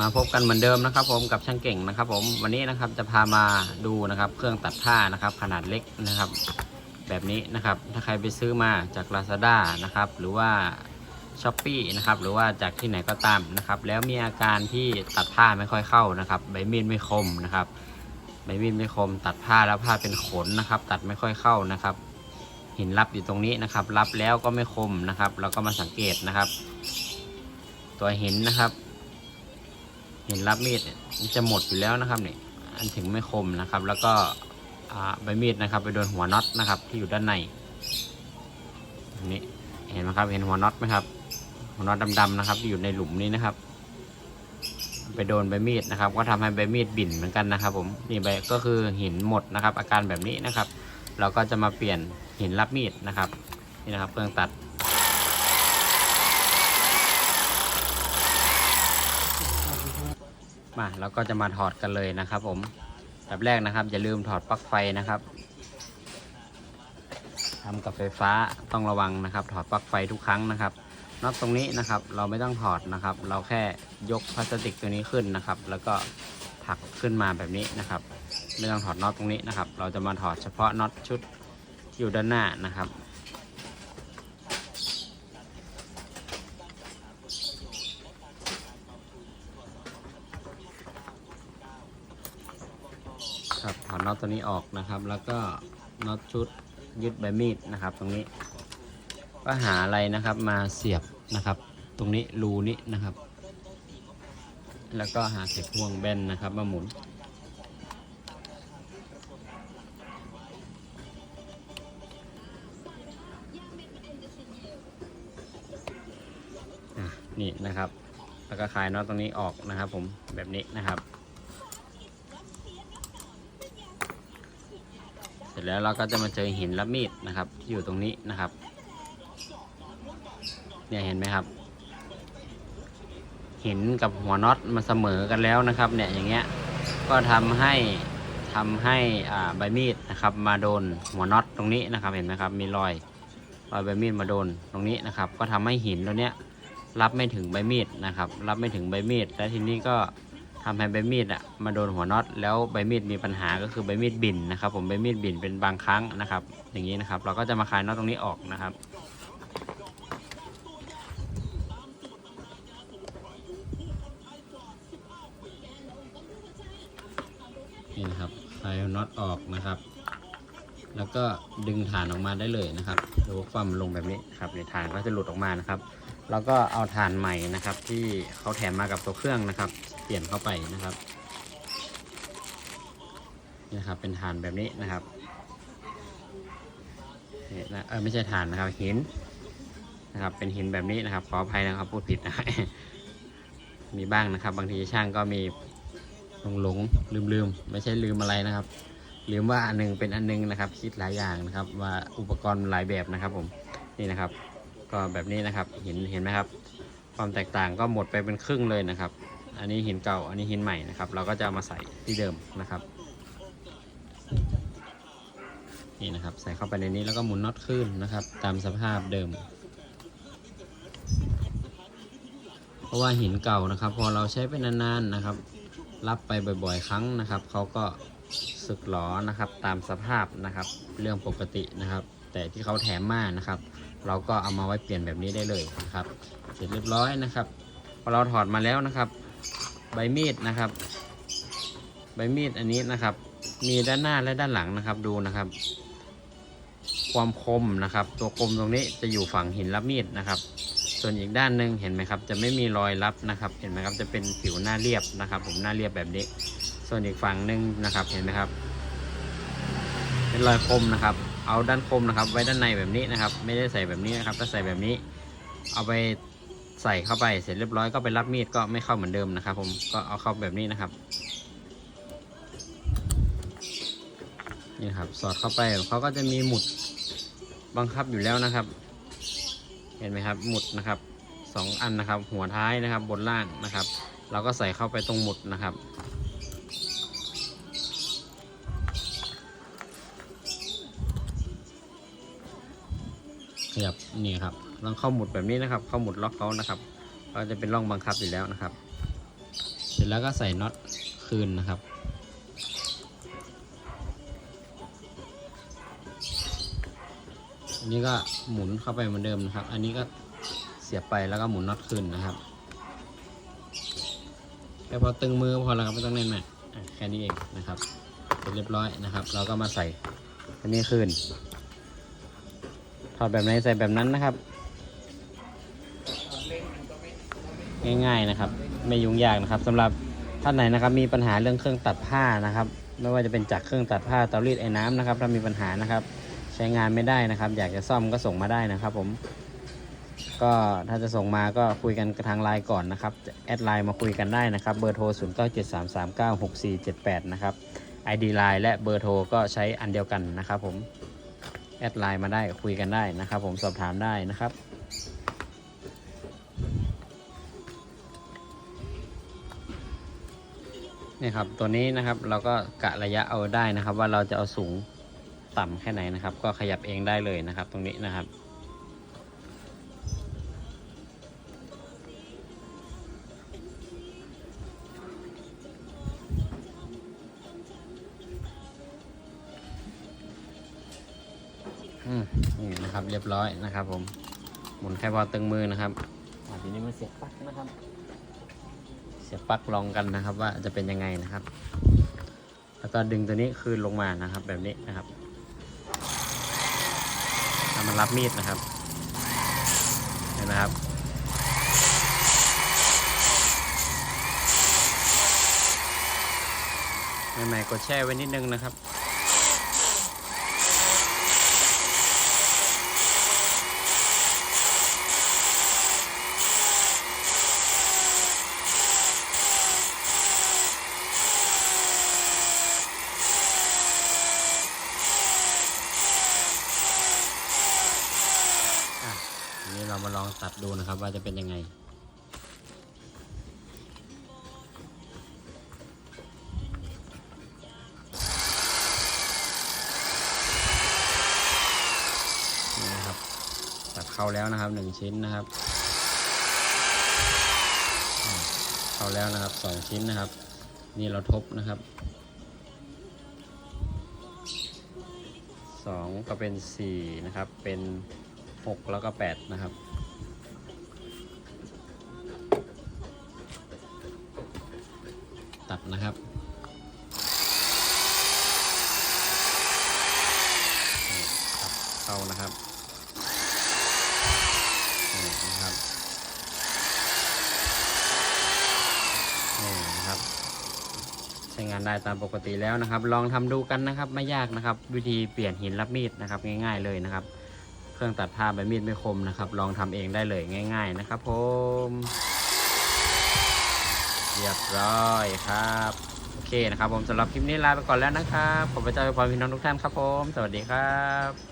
มาพบกันเหมือนเดิมนะครับ ผมกับช่างเก่งนะครับ ผมวันนี้นะครับจะพามาดูนะครับ เครื่องตัดผ้านะครับ ขนาดเล็กนะครับ แบบนี้นะครับ ถ้าใครไปซื้อมาจาก Lazada นะครับ หรือว่า s h อ p e e นะครับหรือว่าจากที่ไหนก็ตามนะครับ แล้วมีอาการที่ตัดผ้าไม่ค่อยเข้านะครับ ใบมีดไม่คมนะครับ ใบมีดไม่คม ตัดผ้าแล้วผ้าเป็นขนนะครับ ตัดไม่ค่อยเข้านะครับ หินรับอยู่ตรงนี้นะครับ รับแล้วก็ไม่คมนะครับ เราก็มาสังเกตนะครับ ตัวหินนะครับ หินรับมีดเนี่ยมันจะหมดอยู่แล้วนะครับเนี่ยอันถึงไม่คมนะครับ แล้วก็ใบมีดนะครับ ไปโดนหัวน็อตนะครับ ที่อยู่ด้านในอันนี้เห็นไหมครับ เห็นหัวน็อตไหมครับ หัวน็อตดำๆนะครับที่อยู่ในหลุมนี้นะครับ ไปโดนใบมีดนะครับ ก็ทำให้ใบมีดบิ่นเหมือนกันนะครับ ผมนี่ใบก็คือหินหมดนะครับ อาการแบบนี้นะครับ เราก็จะมาเปลี่ยนหินรับมีดนะครับนี่นะครับเครื่องตัด มาแล้วก็จะมาถอดกันเลยนะครับ ผมแบบแรกนะครับ อย่าลืมถอดปลั๊กไฟนะครับทำกับไฟฟ้าต้องระวังนะครับ ถอดปลั๊กไฟทุกครั้งนะครับน็อตตรงนี้นะครับ เราไม่ต้องถอดนะครับ เราแค่ยกพลาสติกตัวนี้ขึ้นนะครับ แล้วก็ผลักขึ้นมาแบบนี้นะครับไม่ต้องถอดน็อตตรงนี้นะครับ เราจะมาถอดเฉพาะน็อตชุดอยู่ด้านหน้านะครับ ครับถอด น็อตตัวนี้ออกนะครับ แล้วก็น็อตชุดยึดใบมีดนะครับ ตรงนี้ ก็หาอะไรนะครับมาเสียบนะครับ ตรงนี้รูนี้นะครับ แล้วก็หาเข็บห่วงแบนนะครับมาหมุนนี่นะครับ แล้วก็คลายน็อตตรงนี้ออกนะครับ ผมแบบนี้นะครับ เส ร็จแล้วเราก็จะมาเจอหินและมีดนะครับ ที่อยู่ตรงนี้นะครับ เนี่ยเห็นไหมครับ หินกับหัวน็อตมาเสมอกันแล้วนะครับ เนี่ยอย่างเงี้ยก็ทำให้ทำให้อ่าใบมีดนะครับ มาโดนหัวน็อตตรงนี้นะครับเห็นไหมครับ มีรอยรอยใบมีดมาโดนตรงนี้นะครับ ก็ทำให้หินตัวเนี้ยรับไม่ถึงใบมีดนะครับ รับไม่ถึงใบมีดและทีนี้ก็ ทำให้ใบมีดอะมาโดนหัวน็อตแล้วใบมีดมีปัญหาก็คือใบมีดบินนะครับ ผมใบมีดบินเป็นบางครั้งนะครับ อย่างนี้นะครับ เราก็จะมาคลายน็อตตรงนี้ออกนะครับนี่นะครับคลายน็อตออกนะครับ แล้วก็ดึงฐานออกมาได้เลยนะครับดูความลงแบบนี้ครับในฐานก็จะหลุดออกมานะครับ แล้วก็เอาฐานใหม่นะครับ ที่เขาแถมมากับตัวเครื่องนะครับ เปลี่ยนเข้าไปนะครับนี่นะครับ เป็นฐานแบบนี้นะครับนี่นะเออไม่ใช่ฐานนะครับหินนะครับ เป็นหินแบบนี้นะครับ ขออภัยนะครับพูดผิดนะมีบ้างนะครับ บางทีช่างก็มีหลงหลงลืมลืมไม่ใช่ลืมอะไรนะครับ ลืมว่าอันหนึงเป็นอันหนึงนะครับ คิดหลายอย่างนะครับ ว่าอุปกรณ์หลายแบบนะครับ ผมนี่นะครับ ก็แบบนี้นะครับเห็นเห็นไหมครับ ความแตกต่างก็หมดไปเป็นครึ่งเลยนะครับ อันนี้หินเก่าอันนี้หินใหม่นะครับ เราก็จะเอามาใส่ที่เดิมนะครับนี่นะครับ ใส่เข้าไปในนี้แล้วก็หมุนน็อตขึ้นนะครับ ตามสภาพเดิม เพราะว่าหินเก่านะครับ พอเราใช้ไปนานๆนะครับ รับไปบ่อยๆ ครั้งนะครับเขาก็สึกหลอนะครับ ตามสภาพนะครับ เรื่องปกตินะครับ แต่ที่เขาแถมมานะครับ เราก็เอามาไว้เปลี่ยนแบบนี้ได้เลยนะครับ เสร็จเรียบร้อยนะครับ พอเราถอดมาแล้วนะครับ ใบมีดนะครับ ใบมีดอันนี้นะครับ มีด้านหน้าและด้านหลังนะครับดูนะครับ ความคมนะครับ ตัวคมตรงนี้จะอยู่ฝั่งหินรับมีดนะครับ ส่วนอีกด้านหนึ่งเห็นไหมครับ จะไม่มีรอยรับนะครับ เห็นไหมครับจะเป็นผิวหน้าเรียบนะครับ ผมหน้าเรียบแบบนี้ ส่วนอีกฝั่งหนึ่งนะครับเห็นไหมครับ เป็นรอยคมนะครับ เอาด้านคมนะครับ ไว้ด้านในแบบนี้นะครับ ไม่ได้ใส่แบบนี้นะครับ ถ้าใส่แบบนี้ เอาไปใส่เข้าไปเสร็จเรียบร้อยก็ไปรับมีดก็ไม่เข้าเหมือนเดิมนะครับ ผมก็เอาเข้าแบบนี้นะครับนี่ครับสอดเข้าไปเขาก็จะมีหมุดบังคับอยู่แล้วนะครับ เห็นไหมครับหมุดนะครับสองอันนะครับ หัวท้ายนะครับ บนล่างนะครับ เราก็ใส่เข้าไปตรงหมุดนะครับ ขยับนี่ครับลองเข้าหมุดแบบนี้นะครับ เข้าหมุดล็อกเขานะครับ ก็จะเป็นร่องบังคับอยู่แล้วนะครับ เสร็จแล้วก็ใส่น็อตคืนนะครับอันนี้ก็หมุนเข้าไปเหมือนเดิมนะครับ อันนี้ก็เสียบไปแล้วก็หมุนน็อตคืนนะครับแค่พอตึงมือพอแล้วครับไม่ต้องแน่นมากอ่แค่นี้เองนะครับเสร็จเรียบร้อยนะครับ เราก็มาใส่อันนี้คืน ถอดแบบไหนใส่แบบนั้นนะครับ ง่ายๆนะครับ ไม่ยุ่งยากนะครับสำหรับท่านไหนนะครับ มีปัญหาเรื่องเครื่องตัดผ้านะครับ ไม่ว่าจะเป็นจากเครื่องตัดผ้าเตารีดไอ้น้ำนะครับ ถ้ามีปัญหานะครับ ใช้งานไม่ได้นะครับ อยากจะซ่อมก็ส่งมาได้นะครับ ผม ก็ถ้าจะส่งมาก็คุยกันทางไลน์ก่อนนะครับแอดไลน์มาคุยกันได้นะครับเบอร์โทร 0 9 7 3 3 9 6 4 7 8 นะครับ ID ไลน์และเบอร์โทรก็ใช้อันเดียวกันนะครับผม แอดไลน์มาได้คุยกันได้นะครับ ผมสอบถามได้นะครับ นี่ครับตัวนี้นะครับเราก็กะระยะเอาได้นะครับ ว่าเราจะเอาสูงต่ำแค่ไหนนะครับ ก็ขยับเองได้เลยนะครับ ตรงนี้นะครับ อืมนี่นะครับเรียบร้อยนะครับ ผมหมุนแค่พอตึงมือนะครับอ่าทีนี้มาเสียบปลั๊กนะครับ เสียบปลั๊กลองกันนะครับ ว่าจะเป็นยังไงนะครับ แล้วก็ดึงตัวนี้คืนลงมานะครับ แบบนี้นะครับถ้ามันรับมีดนะครับ เห็นไหมครับใหม่ๆกดแช่ไว้นิดนึงนะครับ อะทีนี้เรา มาลองตัดดูนะครับว่าจะเป็นยังไงนี่นะครับตัดเข้าแล้วนะครับหนึ่งชิ้นนะครับ เข้าแล้วนะครับสองชิ้นนะครับ นี่เราทบนะครับสองก็เป็นสี่นะครับ เป็น หกแล้วก็แปดนะครับ ตัดนะครับตัดเข้านะครับนี่นะครับนี่นะครับใช้งานได้ตามปกติแล้วนะครับ ลองทำดูกันนะครับไม่ยากนะครับ วิธีเปลี่ยนหินรับมีดนะครับง่าย ๆเลยนะครับ เครื่องตัดผ้าใบมีดไม่คมนะครับ ลองทำเองได้เลยง่าย ๆ นะครับผมเรียบร้อยครับโอเคนะครับผมสำหรับคลิปนี้ลาไปก่อนแล้วนะครับผมพระเจ้าอวยพรพี่น้องทุกท่านครับผม สวัสดีครับ